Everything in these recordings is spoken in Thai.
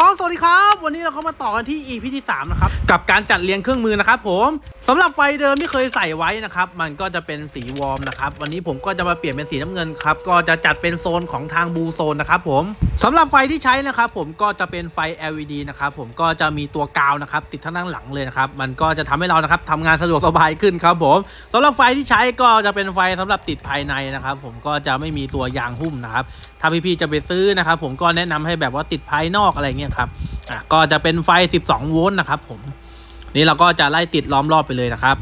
ก็สวัสดีครับ วันนี้เราก็มาต่อกันที่ EP ที่3นะครับ กับการจัดเรียงเครื่องมือนะครับผมสำหรับไฟเดิมที่เคยใส่ไว้นะครับ มันก็จะเป็นสีวอร์มนะครับ วันนี้ผมก็จะมาเปลี่ยนเป็นสีน้ำเงินครับ ก็จะจัดเป็นโซนของทางบูโซนนะครับผมสำหรับไฟที่ใช้นะครับ ผมก็จะเป็นไฟ LED นะครับ ผมก็จะมีตัวกาวนะครับ ติดทั้งด้านหลังเลยนะครับ มันก็จะทำให้เรานะครับทำงานสะดวกสบายขึ้นครับผมสำหรับไฟที่ใช้ก็จะเป็นไฟสำหรับติดภายในนะครับ ผมก็จะไม่มีตัวยางหุ้มนะครับ ถ้าพี่ๆจะไปซื้อนะครับ ผมก็แนะนำให้แบบว่าติดภายนอกอะไรเงี้ยครับอะก็จะเป็นไฟ 12 โวลต์นะครับผมนี่เราก็จะไล่ติดล้อมรอบไปเลยนะครับ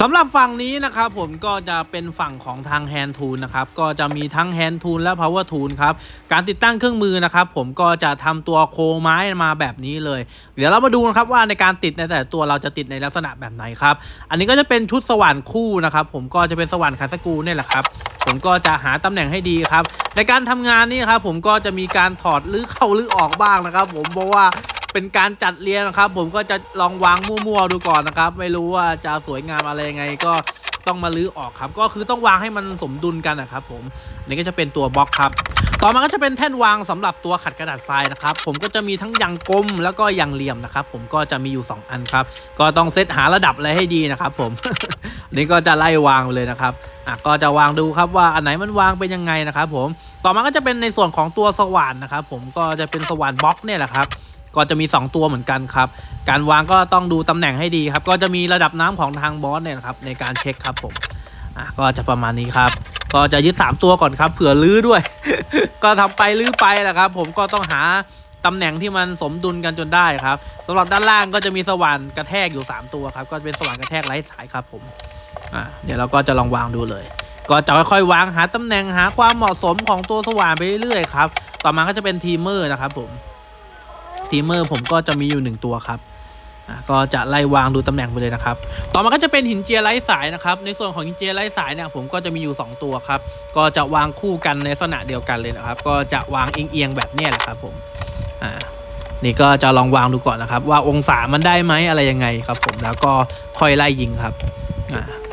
สำหรับฝั่งนี้นะครับผมก็จะเป็นฝั่งของทางแฮนด์ทูลนะครับก็จะมีทั้งแฮนด์ทูลและ power tool ครับการติดตั้งเครื่องมือนะครับผมก็จะทำตัวโคไม้มาแบบนี้เลย เดี๋ยวเรามาดูนะครับว่าในการติดในแต่ตัวเราจะติดในลักษณะแบบไหนครับอันนี้ก็จะเป็นชุดสว่านคู่นะครับผมก็จะเป็นสว่านคันสกูนี่แหละครับ ผมก็จะหาตำแหน่งให้ดีครับ ในการทำงานนี่ครับผมก็จะมีการถอดหรือเข้าหรือออกบ้างนะครับ ผมเพราะว่าเป็นการจัดเรียงนะครับ ผมก็จะลองวางมั่วๆดูก่อนนะครับ ไม่รู้ว่าจะสวยงามอะไรยังไงก็ต้องมาลื้อออกครับ ก็คือต้องวางให้มันสมดุลกันนะครับ ผมนี่ก็จะเป็นตัวบล็อกครับ ต่อมาก็จะเป็นแท่นวางสำหรับตัวขัดกระดาษทรายนะครับ ผมก็จะมีทั้งยางกลมแล้วก็ยางเหลี่ยมนะครับ ผมก็จะมีอยู่ 2 อันครับ ก็ต้องเซตหาระดับอะไรให้ดีนะครับ ผมนนี้ก็จะไล่วางไปเลยนะครับ อะก็จะวางดูครับว่าอันไหนมันวางเป็นยังไงนะครับผมต่อมาก็จะเป็นในส่วนของตัวสว่านนะครับผมก็จะเป็นสว่านบล็อกเนี่ยแหละครับก็จะมี 2 ตัวเหมือนกันครับ การวางก็ต้องดูตำแหน่งให้ดีครับ ก็จะมีระดับน้ำของทางบอสเนี่ยนะครับในการเช็คครับผมอะก็จะประมาณนี้ครับ ก็จะยึด 3 ตัวก่อนครับ เผื่อลื้อด้วย ก็ทำไปลื้อไปแหละครับ ผมก็ต้องหาตำแหน่งที่มันสมดุลกันจนได้ครับสำหรับด้านล่างก็จะมีสว่านกระแทกอยู่ 3 ตัวครับ ก็เป็นสว่านกระแทกไร้สายครับผม อะเดี๋ยวเราก็จะลองวางดูเลย ก็จะค่อยๆวางหาตำแหน่งหาความเหมาะสมของตัวสว่านไปเรื่อยๆครับ ต่อมาก็จะเป็นทีมเมอร์นะครับผมทีมเมอร์ผมก็จะมีอยู่หนึ่งตัวครับก็จะไล่วางดูตำแหน่งไปเลยนะครับ ต่อมาก็จะเป็นหินเจียไร้สายนะครับ ในส่วนของหินเจียไร้สายเนี่ยผมก็จะมีอยู่ 2 ตัวครับ ก็จะวางคู่กันในลักษณะเดียวกันเลยนะครับ ก็จะวางเอียงๆแบบนี้แหละครับผม อ่า นี่ก็จะลองวางดูก่อนนะครับ ว่าองศามันได้ไหมอะไรยังไงครับ ผม แล้วก็ค่อยไล่ยิงครับ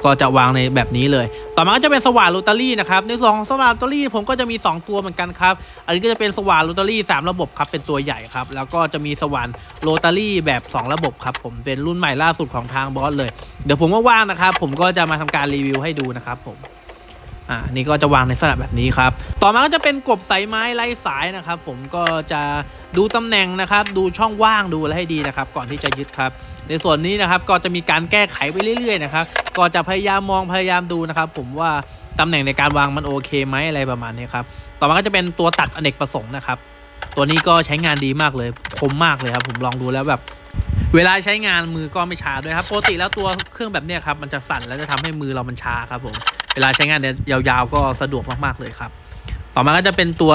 ก็จะวางในแบบนี้เลย ต่อมาก็จะเป็นสว่านโรตารี่นะครับ ในส่วนของสว่านโรตารี่ผมก็จะมี 2 ตัวเหมือนกันครับ อันนี้ก็จะเป็นสว่านโรตารี่3ระบบครับ เป็นตัวใหญ่ครับ แล้วก็จะมีสว่านโรตารี่แบบ 2 ระบบครับ ผม เป็นรุ่นใหม่ล่าสุดของทางบอสเลย เดี๋ยวผมว่างๆนะครับ ผมก็จะมาทำการรีวิวให้ดูนะครับผมอ่านี่ก็จะวางในลักษณะแบบนี้ครับ ต่อมาก็จะเป็นกบสายไม้ไร้สายนะครับ ผมก็จะดูตำแหน่งนะครับ ดูช่องว่างดูอะไรให้ดีนะครับ ก่อนที่จะยึดครับ ในส่วนนี้นะครับก็จะมีการแก้ไขไปเรื่อยๆนะครับก็จะพยายามมองพยายามดูนะครับ ผมว่าตำแหน่งในการวางมันโอเคไหมอะไรประมาณนี้ครับต่อมาก็จะเป็นตัวตัดอเนกประสงค์นะครับ ตัวนี้ก็ใช้งานดีมากเลยคมมากเลยครับผมลองดูแล้วแบบเวลาใช้งานมือก็ไม่ชาด้วยครับปกติแล้วตัวเครื่องแบบนี้ครับมันจะสั่นแล้วจะทำให้มือเรามันชาครับผมเวลาใช้งานเนี่ยยาวๆ ก็สะดวกมากๆเลยครับ ต่อมาก็จะเป็นตัว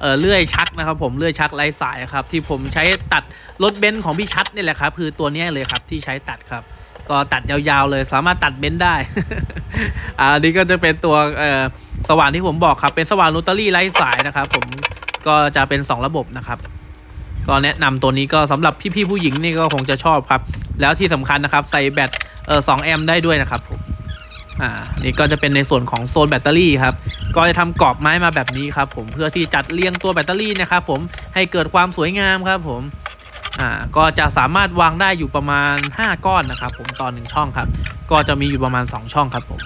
เอ่อเลื่อยชักนะครับ ผมเลื่อยชักไร้สายครับที่ผมใช้ตัด รถเบนซ์ของพี่ชัดนี่แหละครับคือตัวนี้เลยครับที่ใช้ตัดครับ ก็ตัดยาวๆเลยสามารถตัดเบนซ์ได้ อันนี้ก็จะเป็นตัวสว่านที่ผมบอกครับ เป็นสว่านโรตารี่ไร้สายนะครับ ผมก็จะเป็น 2 ระบบนะครับ ก็แนะนำตัวนี้ก็สำหรับพี่ๆผู้หญิงนี่ก็คงจะชอบครับ แล้วที่สำคัญนะครับใส่แบตเอ่อ2แอมป์ได้ด้วยนะครับผมอ่านี่ก็จะเป็นในส่วนของโซนแบตเตอรี่ครับ ก็จะทำกรอบไม้มาแบบนี้ครับ ผมเพื่อที่จัดเรียงตัวแบตเตอรี่นะครับ ผมให้เกิดความสวยงามครับผม อ่าก็จะสามารถวางได้อยู่ประมาณ 5 ก้อนนะครับผมต่อหนึ่งช่องครับ ก็จะมีอยู่ประมาณ 2 ช่องครับผม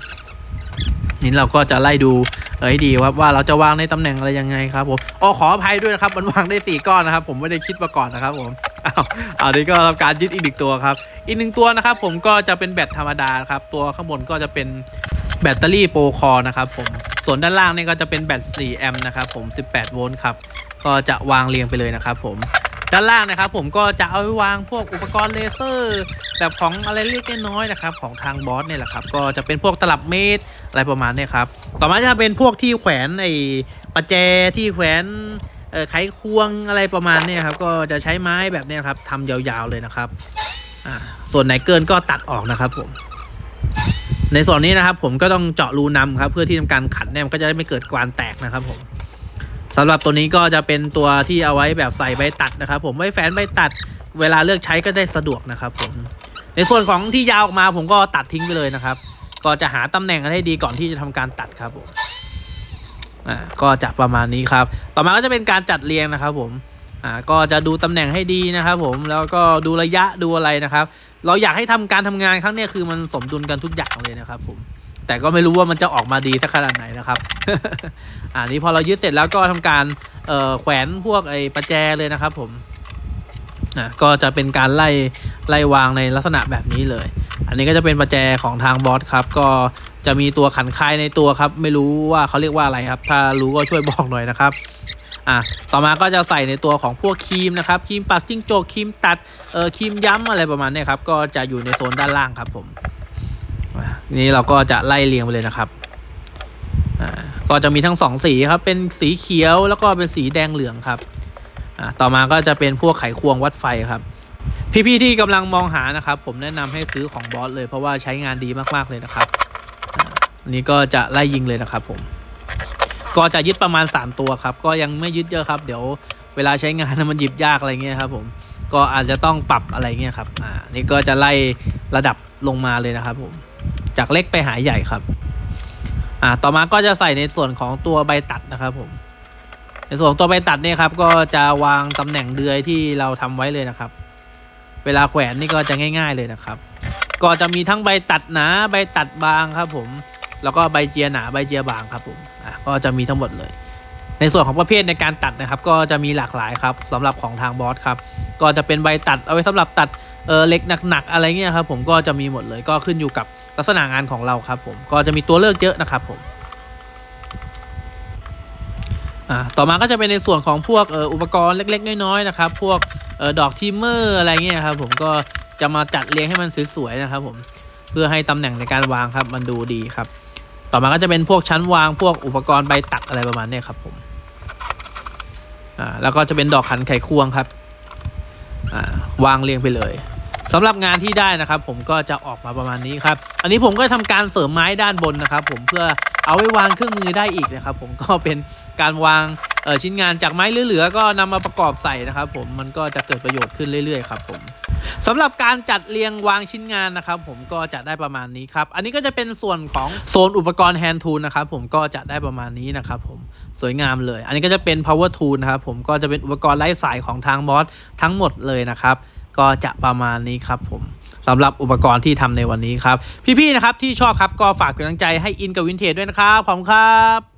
นี่เราก็จะไล่ดูเออดีว่าว่าเราจะวางในตำแหน่งอะไรยังไงครับผมอ๋อขออภัยด้วยนะครับมันวางได้สี่ก้อนนะครับ ผมไม่ได้คิดมาก่อนนะครับผมอ้าวอันนี้ก็ทำการยึดอีกหนึ่งตัวครับ อีกหนึ่งตัวนะครับผมก็จะเป็นแบตธรรมดาครับ ตัวข้างบนก็จะเป็นแบตเตอรี่โปรคอร์นะครับผมส่วนด้านล่างนี่ก็จะเป็นแบต 4 แอมป์นะครับผม 18 โวลต์ครับ ก็จะวางเรียงไปเลยนะครับผม ด้านล่างนะครับ ผมก็จะเอาไว้วางพวกอุปกรณ์เลเซอร์แบบของอะไรเล็กน้อยนะครับ ของทางบอสเนี่ยแหละครับ ก็จะเป็นพวกตลับเมตรอะไรประมาณนี้ครับ ต่อมาจะเป็นพวกที่แขวนไอ้ประแจที่แขวนไขควงอะไรประมาณนี้ครับก็จะใช้ไม้แบบนี้ครับทำยาวๆเลยนะครับส่วนไหนเกินก็ตัดออกนะครับผมในส่วนนี้นะครับผมก็ต้องเจาะรูนำครับ เพื่อที่ทำการขัดเนี่ยมันก็จะได้ไม่เกิดกวานแตกนะครับผม สำหรับตัวนี้ก็จะเป็นตัวที่เอาไว้แบบใส่ใบตัดนะครับ ผมไว้แฝนใบตัด เวลาเลือกใช้ก็ได้สะดวกนะครับ ผม ในส่วนของที่ยาวออกมาผมก็ตัดทิ้งไปเลยนะครับ ก็จะหาตำแหน่งให้ดีก่อนที่จะทำการตัดครับผมอ่าก็จะประมาณนี้ครับ ต่อมาก็จะเป็นการจัดเรียงนะครับ ผมอ่าก็จะดูตำแหน่งให้ดีนะครับ ผมแล้วก็ดูระยะดูอะไรนะครับ เราอยากให้ทำการทำงานครั้งนี้คือมันสมดุลกันทุกอย่างเลยนะครับ ผม แต่ก็ไม่รู้ว่ามันจะออกมาดีสักขนาดไหนนะครับอ่านี้พอเรายึดเสร็จแล้วก็ทำการแขวนพวกไอ้ประแจเลยนะครับ ผมอะก็จะเป็นการไล่ไล่วางในลักษณะแบบนี้เลย อันนี้ก็จะเป็นประแจของทางบอสครับ ก็จะมีตัวขันคายในตัวครับ ไม่รู้ว่าเขาเรียกว่าอะไรครับ ถ้ารู้ก็ช่วยบอกหน่อยนะครับอะต่อมาก็จะใส่ในตัวของพวกครีมนะครับครีมปักจิ้งโจกครีมตัดเอ่อครีมย้ำอะไรประมาณนี้ครับ ก็จะอยู่ในโซนด้านล่างครับผม นี่เราก็จะไล่เรียงไปเลยนะครับก็จะมีทั้งสองสีครับ เป็นสีเขียวแล้วก็เป็นสีแดงเหลืองครับต่อมาก็จะเป็นพวกไขควงวัดไฟครับ พี่ๆที่กำลังมองหานะครับ ผมแนะนำให้ซื้อของบอสเลยเพราะว่าใช้งานดีมากๆเลยนะครับอันนี้ก็จะไล่ยิงเลยนะครับ ผม ก็จะยึดประมาณ 3 ตัวครับ ก็ยังไม่ยึดเยอะครับ เดี๋ยวเวลาใช้งานมันหยิบยากอะไรเงี้ยครับ ผมก็อาจจะต้องปรับอะไรเงี้ยครับ อ่า นี่ก็จะไล่ระดับลงมาเลยนะครับผม จากเล็กไปหาใหญ่ครับ อ่าต่อมาก็จะใส่ในส่วนของตัวใบตัดนะครับผม ในส่วนของตัวใบตัดเนี่ยครับ ก็จะวางตำแหน่งเดือยที่เราทำไว้เลยนะครับ เวลาแขวนนี่ก็จะง่าย ๆเลยนะครับ ก็จะมีทั้งใบตัดหนาใบตัดบางครับ ผม แล้วก็ใบเจียหนาใบเจียบางครับผม อะก็จะมีทั้งหมดเลยในส่วนของประเภทในการตัดนะครับ ก็จะมีหลากหลายครับสำหรับของทางบอสครับ ก็จะเป็นใบตัดเอาไว้สำหรับตัด เออเหล็กหนักๆอะไรเงี้ยครับผมก็จะมีหมดเลยก็ขึ้นอยู่กับลักษณะงานของเราครับผมก็จะมีตัวเลือกเยอะนะครับผมอ่าต่อมาก็จะเป็นในส่วนของพวกเอออุปกรณ์เล็ก ๆ น้อยๆนะครับ พวกเออดอกทิมเมอร์อะไรเงี้ยครับผมก็จะมาจัดเรียงให้มันสวยๆนะครับผมเพื่อให้ตำแหน่งในการวางครับมันดูดีครับ ต่อมาก็จะเป็นพวกชั้นวางพวกอุปกรณ์ใบตัดอะไรประมาณนี้ครับผมอ่าแล้วก็จะเป็นดอกขันไขควงครับอ่าวางเรียงไปเลย สำหรับงานที่ได้นะครับ ผมก็จะออกมาประมาณนี้ครับ อันนี้ผมก็ทำการเสริมไม้ด้านบนนะครับ ผมเพื่อเอาไว้วางเครื่องมือได้อีกนะครับ ผมก็เป็นการวางชิ้นงานจากไม้เหลือๆก็นำมาประกอบใส่นะครับ ผมมันก็จะเกิดประโยชน์ขึ้นเรื่อยๆครับผมสำหรับการจัดเรียงวางชิ้นงานนะครับ ผมก็จะได้ประมาณนี้ครับอันนี้ก็จะเป็นส่วนของโซนอุปกรณ์แฮนด์ทูลนะครับผมก็จะได้ประมาณนี้นะครับผมสวยงามเลย อันนี้ก็จะเป็น power tool นะครับผมก็จะเป็นอุปกรณ์ไร้สายของทางบอสทั้งหมดเลยนะครับ ก็จะประมาณนี้ครับผมสำหรับอุปกรณ์ที่ทำในวันนี้ครับ พี่ๆนะครับที่ชอบครับก็ฝากเป็นกำลังใจให้อินกับวินเทจด้วยนะครับขอบคุณครับ